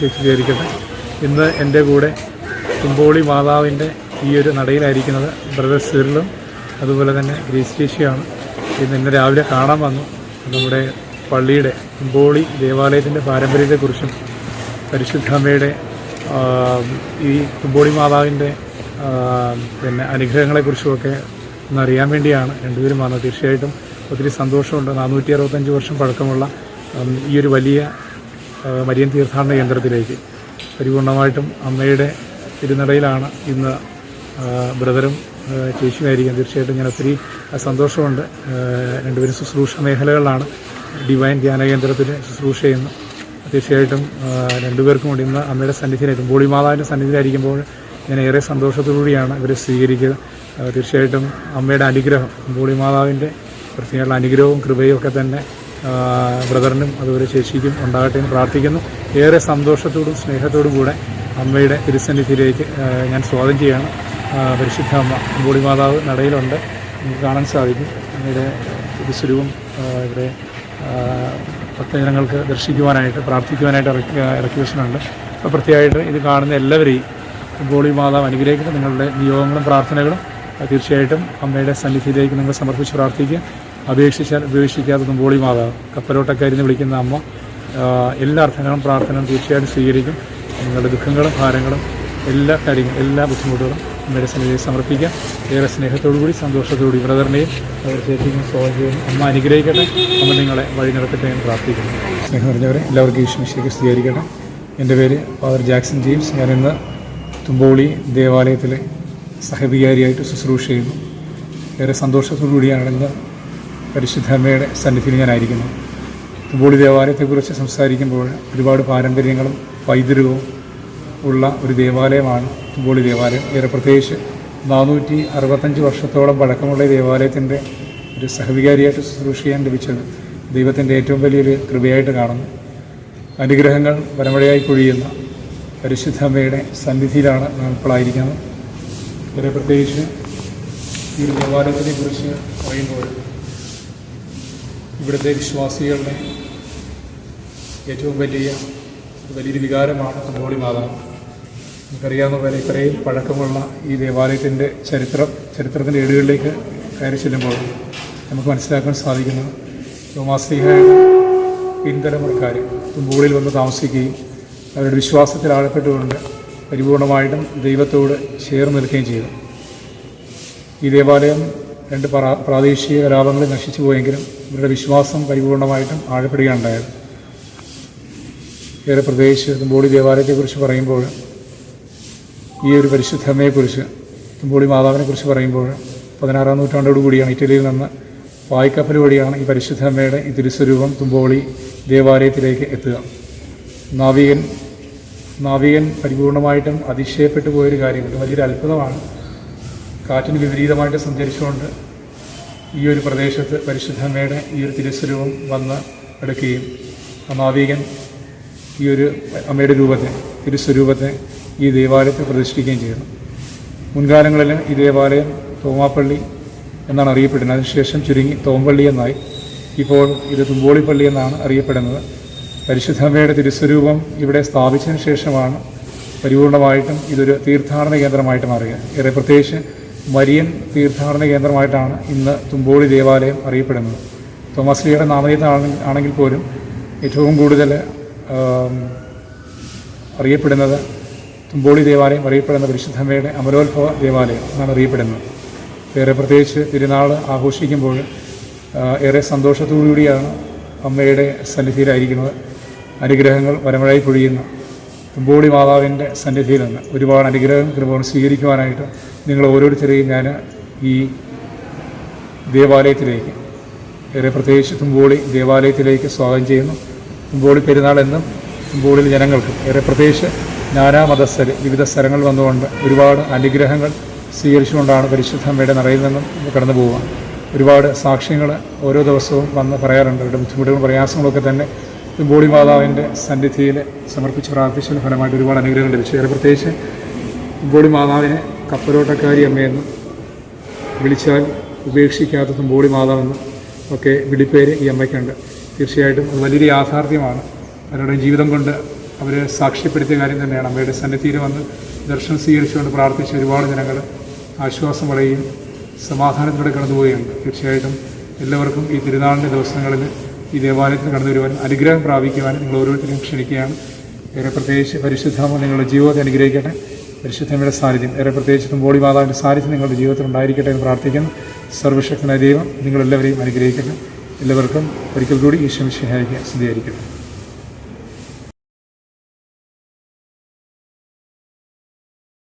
വിശേഷിച്ചിരിക്കട്ടെ. ഇന്ന് എന്റെ കൂടെ കുമ്പോളി മാതാവിന്റെ ഈ ഒരു നടയിലായിരിക്കുന്നത് ബ്രദർ സിറിലും അതുപോലെ തന്നെ ഗ്രീസ് ചേച്ചിയാണ് ഇന്ന് ഇന്ന് രാവിലെ കാണാൻ വന്നു. നമ്മുടെ പള്ളിയുടെ കുമ്പോളി ദേവാലയത്തിന്റെ പാരമ്പര്യത്തെക്കുറിച്ചും പരിശുദ്ധാമ്മയുടെ ഈ കുമ്പോളി മാതാവിന്റെ പിന്നെ അനുഗ്രഹങ്ങളെക്കുറിച്ചുമൊക്കെ ഒന്നറിയാൻ വേണ്ടിയാണ് രണ്ടുപേരും വന്നത്. തീർച്ചയായിട്ടും ഒത്തിരി സന്തോഷമുണ്ട്. നാനൂറ്റി അറുപത്തഞ്ച് വർഷം പഴക്കമുള്ള ഈ ഒരു വലിയ മരിയൻ തീർത്ഥാടന കേന്ദ്രത്തിലേക്ക്. പരിപൂർണമായിട്ടും അമ്മയുടെ തിരുനടയിലാണ് ഇന്ന് ബ്രദറും ചേച്ചിയുമായിരിക്കും. തീർച്ചയായിട്ടും ഞാൻ ഒത്തിരി സന്തോഷമുണ്ട്. രണ്ടുപേരും ശുശ്രൂഷ മേഖലകളിലാണ് ഡിവൈൻ ധ്യാന കേന്ദ്രത്തിൽ ശുശ്രൂഷ ചെയ്യുന്നു തീർച്ചയായിട്ടും രണ്ടുപേർക്കും കൂടി ഇന്ന് അമ്മയുടെ സന്നിധിയിലായിരിക്കും. ബോളി മാതാവിന്റെ സന്നിധിയിലായിരിക്കുമ്പോൾ ഞാൻ ഏറെ സന്തോഷത്തോടുകൂടിയാണ് ഇവരെ സ്വീകരിക്കുക. തീർച്ചയായിട്ടും അമ്മയുടെ അനുഗ്രഹം ബോളി മാതാവിന്റെ പ്രത്യേകമുള്ള അനുഗ്രഹവും കൃപയും ഒക്കെ തന്നെ ബ്രദറിനും അതുപോലെ ചേച്ചിക്കും ഉണ്ടാകട്ടെ എന്ന് പ്രാർത്ഥിക്കുന്നു. ഏറെ സന്തോഷത്തോടും സ്നേഹത്തോടും കൂടെ അമ്മയുടെ തിരുസന്നിധിയിലേക്ക് ഞാൻ സ്വാഗതം ചെയ്യുകയാണ്. പരിശുദ്ധ അമ്മ അമ്പോളി മാതാവ് നടയിലുണ്ട്. നമുക്ക് കാണാൻ സാധിക്കും. അമ്മയുടെ തിരുസ്വരൂപം ഇവിടെ ഭക്തജനങ്ങൾക്ക് ദർശിക്കുവാനായിട്ട് പ്രാർത്ഥിക്കുവാനായിട്ട് ഇറക്കി ഇറക്കി വെച്ചിട്ടുണ്ട്. അപ്പോൾ പ്രത്യേകമായിട്ട് ഇത് കാണുന്ന എല്ലാവരെയും അമ്പോളി മാതാവ് അനുഗ്രഹിക്കുന്ന നിങ്ങളുടെ നിയോഗങ്ങളും പ്രാർത്ഥനകളും തീർച്ചയായിട്ടും അമ്മയുടെ സന്നിധിയിലേക്ക് നിങ്ങൾ സമർപ്പിച്ച് പ്രാർത്ഥിക്കുക. അപേക്ഷിച്ചാൽ ഉപേക്ഷിക്കാത്തതും തുമ്പോളി മാതാവ് കപ്പലോട്ടക്കാരിന്ന് വിളിക്കുന്ന അമ്മ എല്ലാ അർത്ഥങ്ങളും പ്രാർത്ഥനകളും തീർച്ചയായിട്ടും സ്വീകരിക്കും. നിങ്ങളുടെ ദുഃഖങ്ങളും ഭാരങ്ങളും എല്ലാ കാര്യങ്ങളും എല്ലാ ബുദ്ധിമുട്ടുകളും അമ്മയുടെ സന്നിധിയിൽ സമർപ്പിക്കാം. ഏറെ സ്നേഹത്തോടുകൂടി സന്തോഷത്തോടുകൂടി ബ്രദറിനെയും സ്വാഗതം ചെയ്യുന്നു അമ്മ അനുഗ്രഹിക്കട്ടെ. അമ്മ നിങ്ങളെ വഴി നടത്തട്ടെ എന്ന് പ്രാർത്ഥിക്കുന്നു. സ്നേഹം നിറഞ്ഞവരെ എല്ലാവർക്കും ഈശ്വമിശേക്ക് സ്വീകരിക്കട്ടെ എന്റെ പേര് ഫാദർ ജാക്സൺ ജെയിംസ്. ഞാനിന്ന് തുമ്പോളി ദേവാലയത്തിലെ സഹവികാരിയായിട്ട് ശുശ്രൂഷ ചെയ്യുന്നു. ഏറെ സന്തോഷത്തോടുകൂടിയാണ് ഇന്ന് പരിശുദ്ധമ്മയുടെ സന്നിധിയിൽ ഞാനായിരിക്കുന്നു. തുമ്പോളി ദേവാലയത്തെക്കുറിച്ച് സംസാരിക്കുമ്പോൾ ഒരുപാട് പാരമ്പര്യങ്ങളും പൈതൃകവും ഉള്ള ഒരു ദേവാലയമാണ് തുമ്പോളി ദേവാലയം. ഏറെ പ്രത്യേകിച്ച് നാനൂറ്റി അറുപത്തഞ്ച് വർഷത്തോളം പഴക്കമുള്ള ദേവാലയത്തിന്റെ ഒരു സഹവികാരിയായിട്ട് ശുശ്രൂഷ ചെയ്യാൻ ലഭിച്ചത് ദൈവത്തിന്റെ ഏറ്റവും വലിയൊരു കൃപയായിട്ട് കാണുന്നു. അനുഗ്രഹങ്ങൾ വരമഴയായി പൊഴിയുന്ന പരിശുദ്ധമ്മയുടെ സന്നിധിയിലാണ് നാം ഇപ്പോഴായിരിക്കുന്നത് ഏറെ പ്രത്യേകിച്ച് ഈ ദേവാലയത്തിനെ കുറിച്ച് പറയുമ്പോൾ ഇവിടുത്തെ വിശ്വാസികളുടെ ഏറ്റവും വലിയ വലിയൊരു വികാരമാണ് കുമ്പോളി മാതാവ് നമുക്കറിയാവുന്ന പോലെ ഇത്രയും പഴക്കമുള്ള ഈ ദേവാലയത്തിന്റെ ചരിത്രം ചരിത്രത്തിന്റെ ഏടുകളിലേക്ക് കയറി ചെല്ലുമ്പോൾ നമുക്ക് മനസ്സിലാക്കാൻ സാധിക്കുന്നു. തോമാസ്ലിഹയുടെ പിൻതലമുറക്കാർ തുമ്പോളിൽ വന്ന് താമസിക്കുകയും അവരുടെ വിശ്വാസത്തിൽ ആഴപ്പെട്ടുകൊണ്ട് പരിപൂർണമായിട്ടും ദൈവത്തോട് ചേർന്ന് നിൽക്കുകയും ചെയ്തു. ഈ ദേവാലയം രണ്ട് പ്രാ- പ്രാദേശിക കലാപങ്ങളിൽ നശിച്ചു പോയെങ്കിലും ഇവരുടെ വിശ്വാസം പരിപൂർണമായിട്ടും ആഴപ്പെടുകയുണ്ടായത് ഏറെ പ്രത്യേകിച്ച് തുമ്പോളി ദേവാലയത്തെക്കുറിച്ച് പറയുമ്പോൾ ഈ ഒരു പരിശുദ്ധമ്മയെക്കുറിച്ച് തുമ്പോളി മാതാവിനെക്കുറിച്ച് പറയുമ്പോൾ പതിനാറാം നൂറ്റാണ്ടോട് കൂടിയാണ് ഇറ്റലിയിൽ നിന്ന് വായ്ക്കപ്പൽ വഴിയാണ് ഈ പരിശുദ്ധമ്മയുടെ ഈ തിരുസ്വരൂപം തുമ്പോളി ദേവാലയത്തിലേക്ക് എത്തുക. നാവികൻ നാവികൻ പരിപൂർണമായിട്ടും അതിശയപ്പെട്ടു പോയൊരു കാര്യമുണ്ട് വലിയൊരു അത്ഭുതമാണ് കാറ്റിന് വിപരീതമായിട്ട് സഞ്ചരിച്ചുകൊണ്ട് ഈ ഒരു പ്രദേശത്ത് പരിശുദ്ധമ്മയുടെ ഈ ഒരു തിരുസ്വരൂപം വന്ന് എടുക്കുകയും ആ നാവികൻ ഈ ഒരു അമ്മയുടെ രൂപത്തെ തിരുസ്വരൂപത്തെ ഈ ദേവാലയത്തിൽ പ്രതിഷ്ഠിക്കുകയും ചെയ്യുന്നു. മുൻകാലങ്ങളിൽ ഈ ദേവാലയം തോമാപ്പള്ളി എന്നാണ് അറിയപ്പെടുന്നത്. അതിനുശേഷം ചുരുങ്ങി തോമ്പള്ളി എന്നായി. ഇപ്പോൾ ഇത് തുമ്പോളിപ്പള്ളി എന്നാണ് അറിയപ്പെടുന്നത്. പരിശുദ്ധമ്മയുടെ തിരുസ്വരൂപം ഇവിടെ സ്ഥാപിച്ചതിന് ശേഷമാണ് പരിപൂർണമായിട്ടും ഇതൊരു തീർത്ഥാടന കേന്ദ്രമായിട്ട് മാറുക. ഏറെ പ്രത്യേകിച്ച് മരിയൻ തീർത്ഥാടന കേന്ദ്രമായിട്ടാണ് ഇന്ന് തുമ്പോളി ദേവാലയം അറിയപ്പെടുന്നത്. തോമസ് ലിയുടെ ആണെങ്കിൽ പോലും ഏറ്റവും കൂടുതൽ അറിയപ്പെടുന്നത് തുമ്പോളി ദേവാലയം അറിയപ്പെടുന്ന പരിശുദ്ധമ്മയുടെ അമരോത്ഭവ ദേവാലയം എന്നാണ് അറിയപ്പെടുന്നത്. ഏറെ പ്രത്യേകിച്ച് തിരുനാൾ ആഘോഷിക്കുമ്പോൾ ഏറെ സന്തോഷത്തോടുകൂടിയാണ് അമ്മയുടെ സന്നിധിയിലായിരിക്കുന്നത്. അനുഗ്രഹങ്ങൾ വരമഴയായി പൊഴിയുന്ന തുമ്പോളി മാതാവിന്റെ സന്നിധിയിൽ നിന്ന് ഒരുപാട് അനുഗ്രഹം കൃപകളും സ്വീകരിക്കുവാനായിട്ട് നിങ്ങൾ ഓരോരുത്തരെയും ഞാൻ ഈ ദേവാലയത്തിലേക്ക് ഏറെ പ്രത്യേകിച്ച് തുമ്പോളി ദേവാലയത്തിലേക്ക് സ്വാഗതം ചെയ്യുന്നു. തുമ്പോളി പെരുന്നാൾ എന്നും തുമ്പോളിൽ ജനങ്ങൾക്ക് ഏറെ പ്രത്യേകിച്ച് നാനാ മതസ്ഥര് വിവിധ സ്ഥലങ്ങളിൽ വന്നുകൊണ്ട് ഒരുപാട് അനുഗ്രഹങ്ങൾ സ്വീകരിച്ചുകൊണ്ടാണ് പരിശുദ്ധമ്മയുടെ നിറയിൽ നിന്നും കടന്നു പോവുക. ഒരുപാട് സാക്ഷ്യങ്ങൾ ഓരോ ദിവസവും വന്ന് പറയാറുണ്ട്. അവരുടെ ബുദ്ധിമുട്ടുകളും പ്രയാസങ്ങളൊക്കെ തന്നെ തുമ്പോളി മാതാവിന്റെ സന്നിധിയിൽ സമർപ്പിച്ച് പ്രാർത്ഥിച്ചതിന് ഫലമായിട്ട് ഒരുപാട് അനുഗ്രഹങ്ങൾ ലഭിച്ചു ഏറെ പ്രത്യേകിച്ച് ബോളി മാതാവിനെ കപ്പലോട്ടക്കാരി അമ്മയെന്നും വിളിച്ചാൽ ഉപേക്ഷിക്കാത്തതും ബോളി മാതാവെന്നും ഒക്കെ വിളിപ്പേര് ഈ അമ്മയ്ക്കുണ്ട്. തീർച്ചയായിട്ടും അത് വലിയൊരു യാഥാർത്ഥ്യമാണ്. അവരുടെ ജീവിതം കൊണ്ട് അവരെ സാക്ഷ്യപ്പെടുത്തിയ കാര്യം തന്നെയാണ്. അമ്മയുടെ സന്നിധിയിൽ വന്ന് ദർശനം സ്വീകരിച്ചുകൊണ്ട് പ്രാർത്ഥിച്ച ഒരുപാട് ജനങ്ങൾ ആശ്വാസം വളയുകയും സമാധാനത്തോടെ കടന്നുപോവുകയുണ്ട്. തീർച്ചയായിട്ടും എല്ലാവർക്കും ഈ തിരുനാളിന്റെ ദിവസങ്ങളിൽ ഈ ദേവാലയത്തിൽ കടന്നു വരുവാൻ അനുഗ്രഹം പ്രാപിക്കുവാൻ നിങ്ങൾ ഓരോരുത്തരെയും ക്ഷണിക്കുകയാണ്. ഏറെ പ്രത്യേകിച്ച് പരിശുദ്ധാമ നിങ്ങളുടെ ജീവിതത്തെ അനുഗ്രഹിക്കട്ടെ. പരിശുദ്ധമയുടെ സാന്നിധ്യം. ഏറെ പ്രത്യേകിച്ച് ബോളി മാതാവിന്റെ സാന്നിധ്യം നിങ്ങളുടെ ജീവിതത്തിൽ ഉണ്ടായിരിക്കട്ടെ എന്ന് പ്രാർത്ഥിക്കുന്നു. സർവശക്തനായ ദൈവം നിങ്ങളെല്ലാവരെയും അനുഗ്രഹിക്കട്ടെ. എല്ലാവർക്കും ഒരിക്കൽ കൂടി ഈശ്വര സ്നേഹിക്കുക സ്ഥിരീകരിക്കട്ടെ